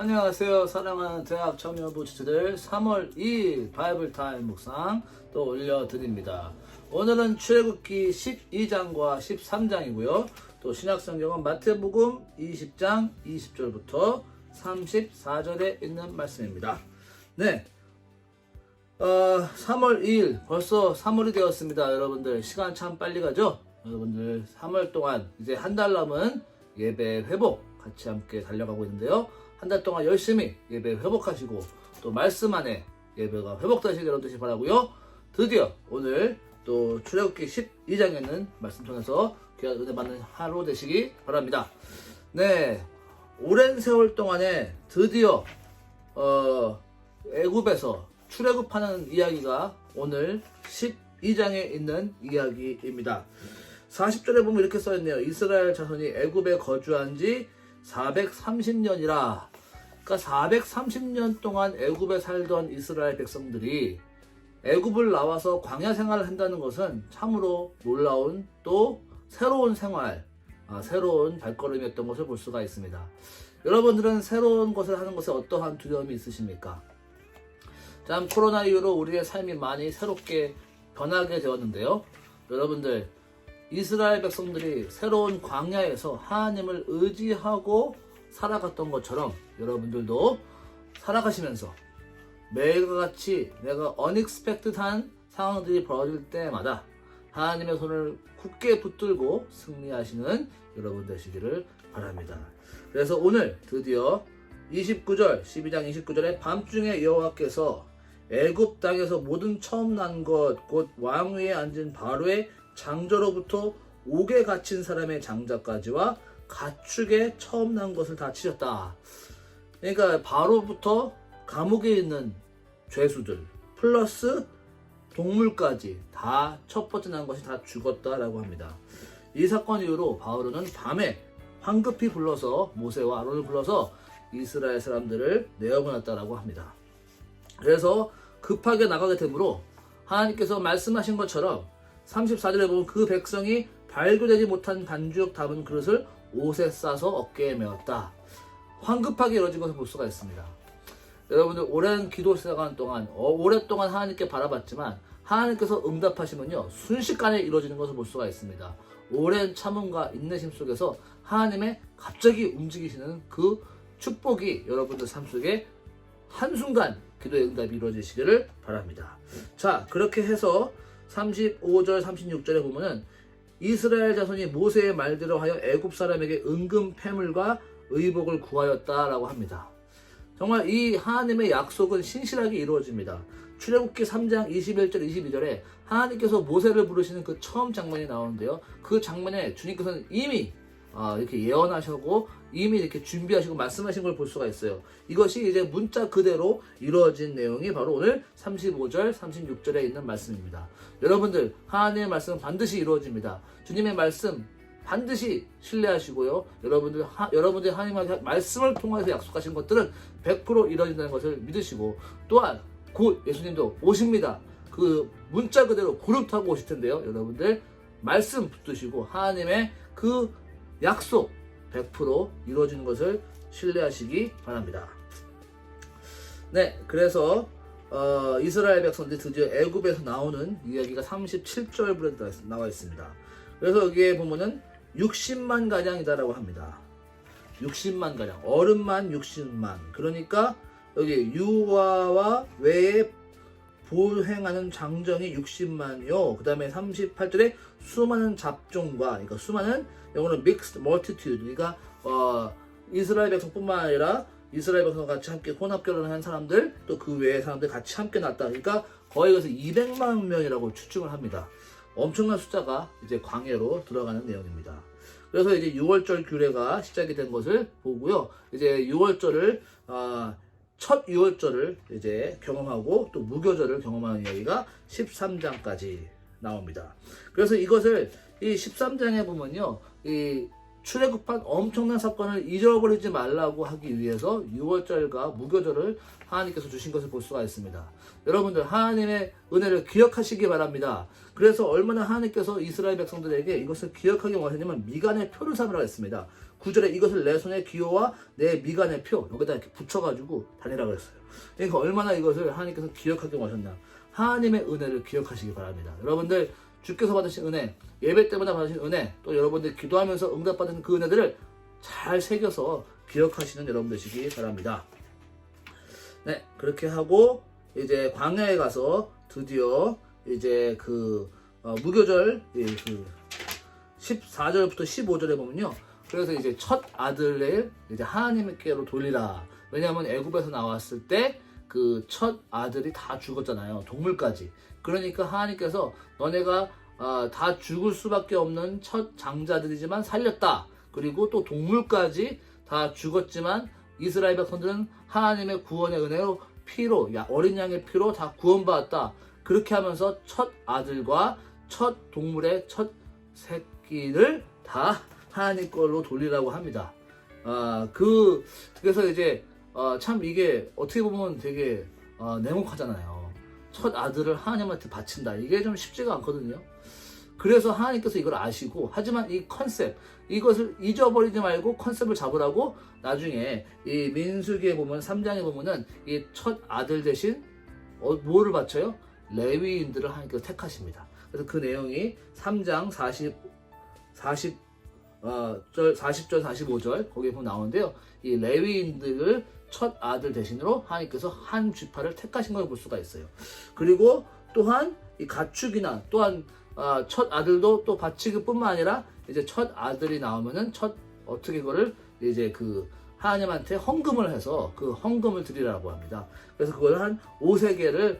안녕하세요. 사랑하는 대학 청년부 지체들 3월 2일 바이블 타임 묵상 또 올려드립니다. 오늘은 출애굽기 12장과 13장이고요. 또 신약성경은 마태복음 20장 20절부터 34절에 있는 말씀입니다. 네. 어, 3월 2일 벌써 3월이 되었습니다. 여러분들 시간 참 빨리 가죠? 여러분들 3월 동안 이제 한 달 남은 예배 회복 같이 함께 달려가고 있는데요. 한 달 동안 열심히 예배 회복하시고 또 말씀 안에 예배가 회복되시길 여러분 되시 바라고요. 드디어 오늘 또 출애굽기 12장에는 말씀 통해서 귀한 은혜 받는 하루 되시기 바랍니다. 네, 오랜 세월 동안에 드디어 어, 애굽에서 출애굽하는 이야기가 오늘 12장에 있는 이야기입니다. 40절에 보면 이렇게 써있네요. 이스라엘 자손이 애굽에 거주한 지 430년이라. 그러니까 430년 동안 애굽에 살던 이스라엘 백성들이 애굽을 나와서 광야 생활을 한다는 것은 참으로 놀라운 또 새로운 생활, 아, 새로운 발걸음이었던 것을 볼 수가 있습니다. 여러분들은 새로운 것을 하는 것에 어떠한 두려움이 있으십니까? 참 코로나 이후로 우리의 삶이 많이 새롭게 변하게 되었는데요. 여러분들 이스라엘 백성들이 새로운 광야에서 하나님을 의지하고 살아갔던 것처럼 여러분들도 살아가시면서 매일과 같이 내가 unexpected한 상황들이 벌어질 때마다 하나님의 손을 굳게 붙들고 승리하시는 여러분 되시기를 바랍니다. 그래서 오늘 드디어 29절, 12장 29절에 밤중에 여호와께서 애굽 땅에서 모든 처음 난 것 곧 왕위에 앉은 바로의 장저로부터 옥에 갇힌 사람의 장자까지와 가축에 처음 난 것을 다 치셨다. 그러니까 바로부터 감옥에 있는 죄수들 플러스 동물까지 다 첫 번째 난 것이 다 죽었다라고 합니다. 이 사건 이후로 바로는 밤에 황급히 불러서 모세와 아론을 불러서 이스라엘 사람들을 내어보냈다라고 합니다. 그래서 급하게 나가게 되므로 하나님께서 말씀하신 것처럼 34절에 보면 그 백성이 발교되지 못한 반죽 담은 그릇을 옷에 싸서 어깨에 메었다. 황급하게 이루어진 것을 볼 수가 있습니다. 여러분들 오랜 기도 시간 동안 어, 오랫동안 하나님께 바라봤지만 하나님께서 응답하시면요 순식간에 이루어지는 것을 볼 수가 있습니다. 오랜 참음과 인내심 속에서 하나님의 갑자기 움직이시는 그 축복이 여러분들 삶 속에 한순간 기도의 응답이 이루어지시기를 바랍니다. 자, 그렇게 해서 35절, 36절에 보면은 이스라엘 자손이 모세의 말대로 하여 애굽 사람에게 은금 패물과 의복을 구하였다라고 합니다. 정말 이 하나님의 약속은 신실하게 이루어집니다. 출애굽기 3장 21절 22절에 하나님께서 모세를 부르시는 그 처음 장면이 나오는데요. 그 장면에 주님께서는 이미 아, 이렇게 예언하시고 이미 이렇게 준비하시고 말씀하신 걸 볼 수가 있어요. 이것이 이제 문자 그대로 이루어진 내용이 바로 오늘 35절, 36절에 있는 말씀입니다. 여러분들 하나님의 말씀은 반드시 이루어집니다. 주님의 말씀 반드시 신뢰하시고요. 여러분들 하, 여러분들 하나님의 말씀을 통해서 약속하신 것들은 100% 이루어진다는 것을 믿으시고 또한 곧 예수님도 오십니다. 그 문자 그대로 구름 타고 오실 텐데요. 여러분들 말씀 붙드시고 하나님의 그 약속 100% 이루어지는 것을 신뢰하시기 바랍니다. 네, 그래서 어, 이스라엘 백성들이 드디어 애굽에서 나오는 이야기가 37절부터 나와 있습니다. 그래서 여기에 보면은 60만 가량이다라고 합니다. 60만 가량, 어른만 60만. 그러니까 여기 유아와 외에 보행하는 장정이 60만이요. 그 다음에 38절에 수많은 잡종과, 그러니까 수많은 영어는 mixed multitude. 그러니까 어, 이스라엘 백성뿐만 아니라 이스라엘 백성과 같이 함께 혼합 결혼을 한 사람들, 또 그 외의 사람들 같이 함께 났다. 그러니까 거의 그래서 200만 명이라고 추측을 합니다. 엄청난 숫자가 이제 광해로 들어가는 내용입니다. 그래서 이제 6월절 규례가 시작이 된 것을 보고요. 이제 6월절을 어, 첫 6월절을 이제 경험하고 또 무교절을 경험하는 이야기가 13장까지 나옵니다. 그래서 이것을 이 13장에 보면요. 이 출애굽한 엄청난 사건을 잊어버리지 말라고 하기 위해서 6월절과 무교절을 하나님께서 주신 것을 볼 수가 있습니다. 여러분들 하나님의 은혜를 기억하시기 바랍니다. 그래서 얼마나 하나님께서 이스라엘 백성들에게 이것을 기억하게 원하셨냐면 미간의 표를 삼으라 했습니다. 9절에 이것을 내 손의 기호와 내 미간의 표 여기다 이렇게 붙여가지고 다니라고 했어요. 그러니까 얼마나 이것을 하나님께서 기억하게 원하셨냐. 하나님의 은혜를 기억하시기 바랍니다. 여러분들 주께서 받으신 은혜, 예배 때마다 받으신 은혜, 또 여러분들 기도하면서 응답받은 그 은혜들을 잘 새겨서 기억하시는 여러분 되시기 바랍니다. 네, 그렇게 하고 이제 광야에 가서 드디어 이제 그 어, 무교절 예, 그 14절부터 15절에 보면요. 그래서 이제 첫 아들을 이제 하나님께로 돌리라. 왜냐하면 애굽에서 나왔을 때 그 첫 아들이 다 죽었잖아요. 동물까지. 그러니까 하나님께서 너네가 어, 다 죽을 수밖에 없는 첫 장자들이지만 살렸다. 그리고 또 동물까지 다 죽었지만 이스라엘 백성들은 하나님의 구원의 은혜로 피로 야, 어린 양의 피로 다 구원받았다. 그렇게 하면서 첫 아들과 첫 동물의 첫 새끼를 다 하나님 걸로 돌리라고 합니다. 아, 그, 그래서 이제, 어, 참 이게 어떻게 보면 되게, 어, 냉혹하잖아요. 첫 아들을 하나님한테 바친다. 이게 좀 쉽지가 않거든요. 그래서 하나님께서 이걸 아시고, 하지만 이 컨셉, 이것을 잊어버리지 말고 컨셉을 잡으라고 나중에 이 민수기에 보면, 3장에 보면은 이 첫 아들 대신, 어, 뭐를 바쳐요? 레위인들을 하나님께서 택하십니다. 그래서 그 내용이 3장 40, 40, 어, 절, 40절, 45절 거기에 보면 나오는데요. 이 레위인들을 첫 아들 대신으로 하나님께서 한 쥐파를 택하신 걸 볼 수가 있어요. 그리고 또한 이 가축이나 또한 어, 첫 아들도 또 바치기 뿐만 아니라 이제 첫 아들이 나오면은 첫 어떻게 그거를 이제 그 하나님한테 헌금을 해서 그 헌금을 드리라고 합니다. 그래서 그걸 한 5세계를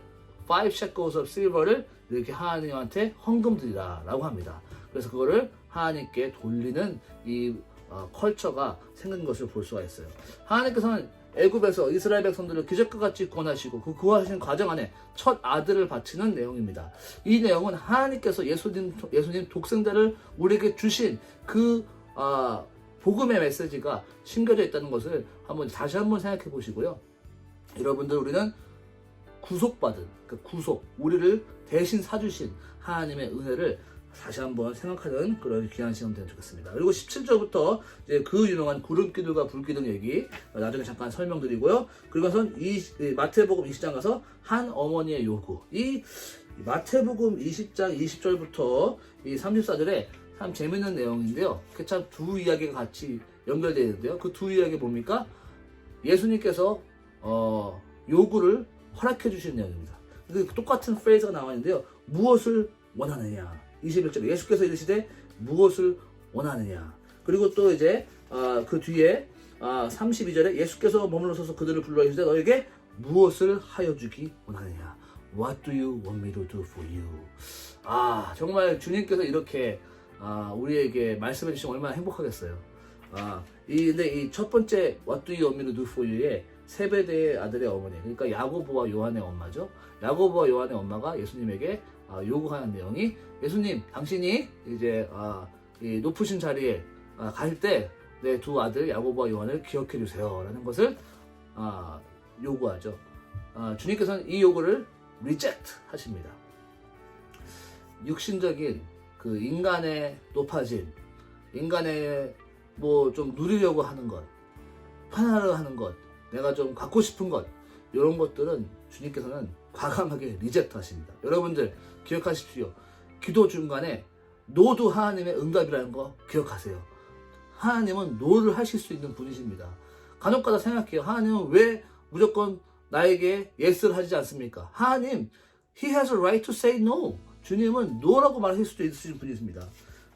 5 shekels of silver를 이렇게 하나님한테 헌금 드리라라고 합니다. 그래서 그거를 하나님께 돌리는 이 어, 컬처가 생긴 것을 볼 수가 있어요. 하나님께서는 애굽에서 이스라엘 백성들을 기적과 같이 구원하시고 그 구원하신 과정 안에 첫 아들을 바치는 내용입니다. 이 내용은 하나님께서 예수님 예수님 독생자를 우리에게 주신 그 아, 복음의 메시지가 심겨져 있다는 것을 한번 다시 한번 생각해 보시고요. 여러분들 우리는 구속받은 그 구속 우리를 대신 사주신 하나님의 은혜를 다시 한번 생각하는 그런 귀한 시간 되면 좋겠습니다. 그리고 17절부터 이제 그 유명한 구름 기둥과 불 기둥 얘기 나중에 잠깐 설명드리고요. 그리고선 이 마태복음 20장 가서 한 어머니의 요구 이 마태복음 20장 20절부터 이 34절에 참 재밌는 내용인데요. 그 참 두 이야기가 같이 연결되어 있는데요. 그 두 이야기 뭡니까? 예수님께서 어, 요구를 허락해 주신 내용입니다. 그 똑같은 프레이즈가 나와 있는데요. 무엇을 원하느냐? 21절 예수께서 이르시되 무엇을 원하느냐? 그리고 또 이제 어, 그 뒤에 어, 32절에 예수께서 머물러 서서 그들을 불러 이르시되 너에게 무엇을 하여 주기 원하느냐? What do you want me to do for you? 아 정말 주님께서 이렇게 아, 우리에게 말씀해 주시면 얼마나 행복하겠어요. 아, 이 근데 이 첫 번째 What do you want me to do for you의 세베대의 아들의 어머니 그러니까 야고보와 요한의 엄마죠. 야고보와 요한의 엄마가 예수님에게 아, 요구하는 내용이 예수님 당신이 이제 아, 이 높으신 자리에 아, 갈 때 내 두 아들 야고보와 요한을 기억해 주세요라는 것을 아, 요구하죠. 아, 주님께서는 이 요구를 리젝트 하십니다. 육신적인 그 인간의 높아짐, 인간의 뭐 좀 누리려고 하는 것, 편하려 하는 것, 내가 좀 갖고 싶은 것, 이런 것들은 주님께서는 과감하게 리젝트 하십니다. 여러분들 기억하십시오. 기도 중간에 노도 하나님의 응답이라는 거 기억하세요. 하나님은 노를 하실 수 있는 분이십니다. 간혹가다 생각해요. 하나님은 왜 무조건 나에게 예스를 하지 않습니까? 하나님, He has a right to say no. 주님은 no라고 말하실 수도 있으신 분이십니다.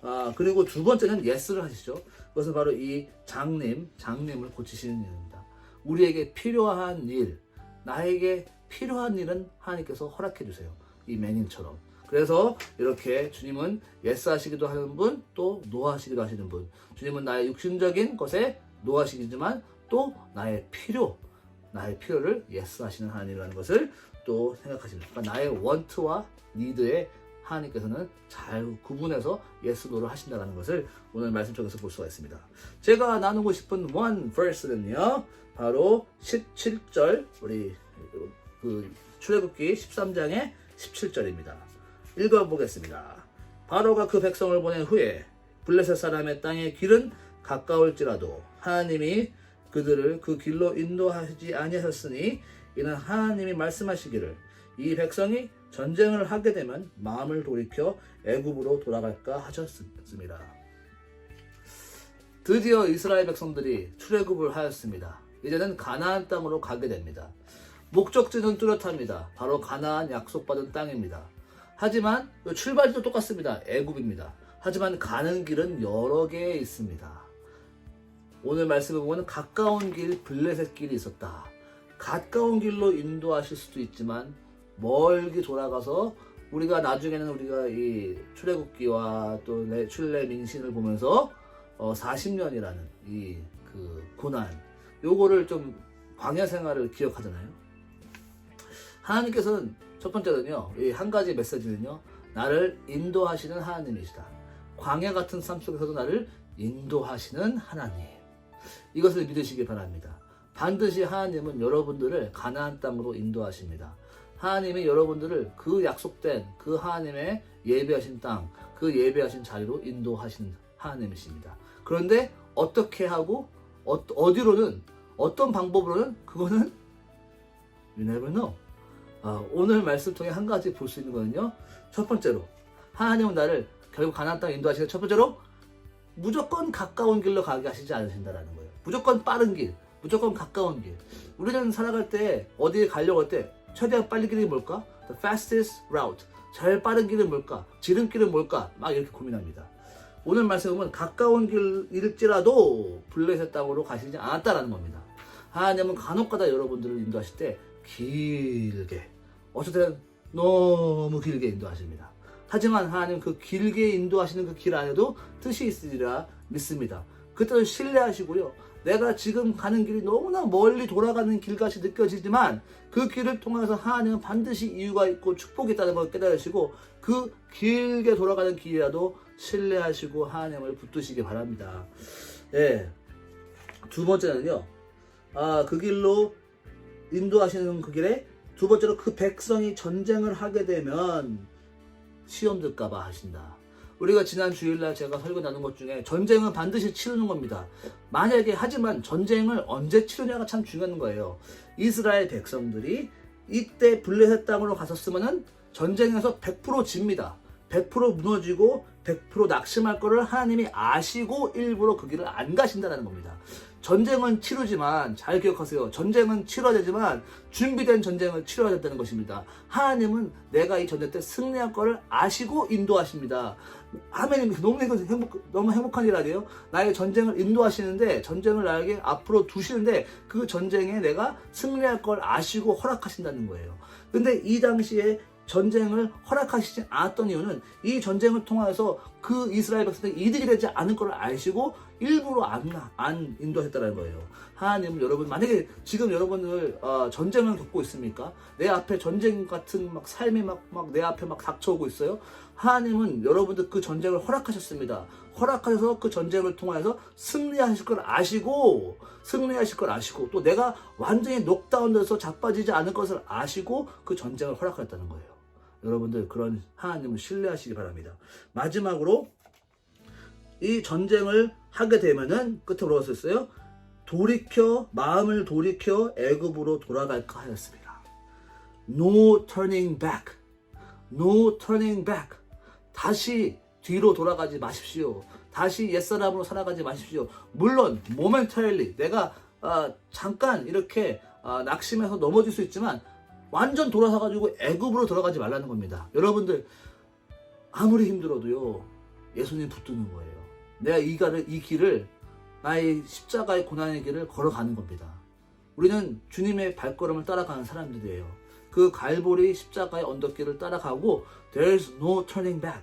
아, 그리고 두 번째는 예스를 하시죠. 그것은 바로 이 장님, 장님을 고치시는 일입니다. 우리에게 필요한 일, 나에게 필요한 일은 하나님께서 허락해 주세요. 이 매닌처럼. 그래서 이렇게 주님은 예스 하시기도 하는 분, 또 노 하시기도 하시는 분. 주님은 나의 육신적인 것에 노 하시지만 또 나의 필요, 나의 필요를 예스 하시는 하나님이라는 것을 또 생각하십니다. 그러니까 나의 원트와 니드에 하나님께서는 잘 구분해서 예스 노를 하신다는 것을 오늘 말씀 쪽에서 볼 수가 있습니다. 제가 나누고 싶은 one verse는요. 바로 17절 우리 그 출애굽기 13장의 17절입니다. 읽어보겠습니다. 바로가 그 백성을 보낸 후에 블레셋 사람의 땅의 길은 가까울지라도 하나님이 그들을 그 길로 인도하지 아니하셨으니 이는 하나님이 말씀하시기를 이 백성이 전쟁을 하게 되면 마음을 돌이켜 애굽으로 돌아갈까 하셨습니다. 드디어 이스라엘 백성들이 출애굽을 하였습니다. 이제는 가나안 땅으로 가게 됩니다. 목적지는 뚜렷합니다. 바로 가나안 약속받은 땅입니다. 하지만 출발지도 똑같습니다. 애굽입니다. 하지만 가는 길은 여러 개 있습니다. 오늘 말씀을 보면 가까운 길 블레셋 길이 있었다. 가까운 길로 인도하실 수도 있지만 멀게 돌아가서 우리가 나중에는 우리가 이 출애굽기와 또 레- 출애 민신을 보면서 어 40년이라는 이 그 고난 요거를 좀 광야 생활을 기억하잖아요. 하나님께서는 첫 번째는요, 이 한 가지 메시지는요, 나를 인도하시는 하나님이시다. 광야 같은 삶 속에서도 나를 인도하시는 하나님. 이것을 믿으시기 바랍니다. 반드시 하나님은 여러분들을 가나안 땅으로 인도하십니다. 하나님이 여러분들을 그 약속된 그 하나님의 예배하신 땅, 그 예배하신 자리로 인도하시는 하나님이십니다. 그런데 어떻게 하고 어, 어디로는 어떤 방법으로는 그거는 you never know. 아, 오늘 말씀 통해 한 가지 볼 수 있는 거는요. 첫 번째로 하나님은 나를 결국 가나안 땅 인도하시는 첫 번째로 무조건 가까운 길로 가게 하시지 않으신다라는 거예요. 무조건 빠른 길, 무조건 가까운 길. 우리는 살아갈 때 어디에 가려고 할 때 최대한 빨리 길이 뭘까? The fastest route. 제일 빠른 길은 뭘까? 지름길은 뭘까? 막 이렇게 고민합니다. 오늘 말씀은 가까운 길일지라도 블레셋 땅으로 가시지 않았다라는 겁니다. 하나님은 간혹가다 여러분들을 인도하실 때 길게 어쨌든 너무 길게 인도하십니다. 하지만 하나님 그 길게 인도하시는 그 길 안에도 뜻이 있으리라 믿습니다. 그 뜻을 신뢰하시고요. 내가 지금 가는 길이 너무나 멀리 돌아가는 길같이 느껴지지만 그 길을 통해서 하나님은 반드시 이유가 있고 축복이 있다는 걸 깨달으시고 그 길게 돌아가는 길이라도 신뢰하시고 하나님을 붙드시기 바랍니다. 예. 두 번째는요. 아, 그 길로 인도하시는 그 길에 두 번째로 그 백성이 전쟁을 하게 되면 시험 들까봐 하신다. 우리가 지난 주일날 제가 설교 나눈 것 중에 전쟁은 반드시 치르는 겁니다. 만약에 하지만 전쟁을 언제 치르냐가 참 중요한 거예요. 이스라엘 백성들이 이때 블레셋 땅으로 갔었으면은 전쟁에서 100% 집니다. 100% 무너지고 100% 낙심할 거를 하나님이 아시고 일부러 그 길을 안 가신다는 겁니다. 전쟁은 치르지만 잘 기억하세요. 전쟁은 치러야 되지만 준비된 전쟁을 치러야 된다는 것입니다. 하나님은 내가 이 전쟁 때 승리할 거를 아시고 인도하십니다. 하나님 너무 행복 너무 행복한 일 아니에요? 나의 전쟁을 인도하시는데 전쟁을 나에게 앞으로 두시는데 그 전쟁에 내가 승리할 걸 아시고 허락하신다는 거예요. 근데 이 당시에 전쟁을 허락하시지 않았던 이유는 이 전쟁을 통해서 그 이스라엘 백성들이 이득이 되지 않을 걸 아시고 일부러 안, 안 인도했다는 거예요. 하나님은 여러분 만약에 지금 여러분들 어, 전쟁을 겪고 있습니까? 내 앞에 전쟁 같은 막 삶이 막 막 내 앞에 막 닥쳐오고 있어요. 하나님은 여러분들 그 전쟁을 허락하셨습니다. 허락하셔서 그 전쟁을 통해서 승리하실 걸 아시고 승리하실 걸 아시고 또 내가 완전히 녹다운돼서 자빠지지 않을 것을 아시고 그 전쟁을 허락하셨다는 거예요. 여러분들 그런 하나님을 신뢰하시기 바랍니다. 마지막으로 이 전쟁을 하게 되면은 뭐라고 썼어요? 돌이켜 마음을 돌이켜 애굽으로 돌아갈까 하였습니다. No turning back. No turning back. 다시 뒤로 돌아가지 마십시오. 다시 옛사람으로 살아가지 마십시오. 물론 momentarily 내가 아, 잠깐 이렇게 아, 낙심해서 넘어질 수 있지만 완전 돌아서 가지고 애굽으로 돌아가지 말라는 겁니다. 여러분들 아무리 힘들어도요 예수님 붙드는 거예요. 내가 이 길을 이 길을 나의 십자가의 고난의 길을 걸어가는 겁니다. 우리는 주님의 발걸음을 따라가는 사람들이에요. 그 갈보리 십자가의 언덕길을 따라가고 there's no turning back.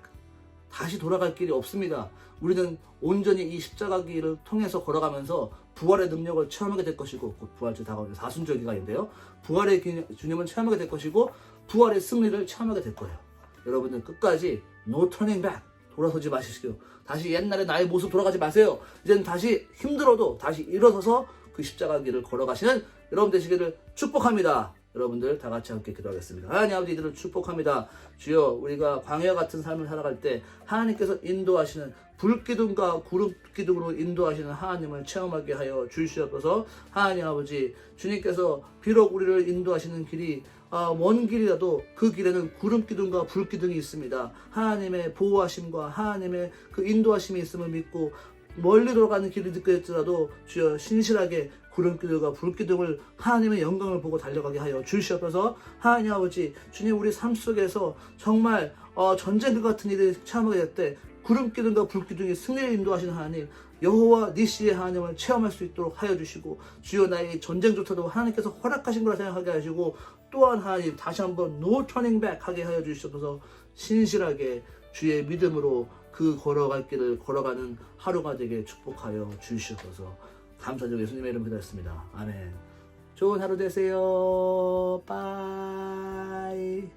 다시 돌아갈 길이 없습니다. 우리는 온전히 이 십자가 길을 통해서 걸어가면서 부활의 능력을 체험하게 될 것이고 곧 부활절 다가오는 사순절 기간인데요. 부활의 기- 주님을 체험하게 될 것이고 부활의 승리를 체험하게 될 거예요. 여러분들 끝까지 노 터닝 백 돌아서지 마시고요. 다시 옛날의 나의 모습 돌아가지 마세요. 이제는 다시 힘들어도 다시 일어서서 그 십자가 길을 걸어가시는 여러분 되시기를 축복합니다. 여러분들 다 같이 함께 기도하겠습니다. 하나님 아버지 이들을 축복합니다. 주여 우리가 광야 같은 삶을 살아갈 때 하나님께서 인도하시는 불기둥과 구름 기둥으로 인도하시는 하나님을 체험하게 하여 주시옵소서. 하나님 아버지 주님께서 비록 우리를 인도하시는 길이 아, 먼 길이라도 그 길에는 구름 기둥과 불 기둥이 있습니다. 하나님의 보호하심과 하나님의 그 인도하심이 있음을 믿고 멀리 돌아가는 길이 느껴질지라도 주여 신실하게 구름기둥과 불기둥을 하나님의 영광을 보고 달려가게 하여 주시옵소서 하나님 아버지 주님 우리 삶 속에서 정말 어, 전쟁 같은 일을 체험하게 될 때 구름기둥과 불기둥이 승리를 인도하시는 하나님 여호와 니시의 하나님을 체험할 수 있도록 하여 주시고 주여 나의 전쟁조차도 하나님께서 허락하신 거라 생각하게 하시고 또한 하나님 다시 한번 노 터닝 백 하게 하여 주시옵소서. 신실하게 주의 믿음으로 그 걸어갈 길을 걸어가는 하루가 되게 축복하여 주시옵소서. 감사드리고 예수님의 이름 기도했습니다. 아멘. 좋은 하루 되세요. 빠이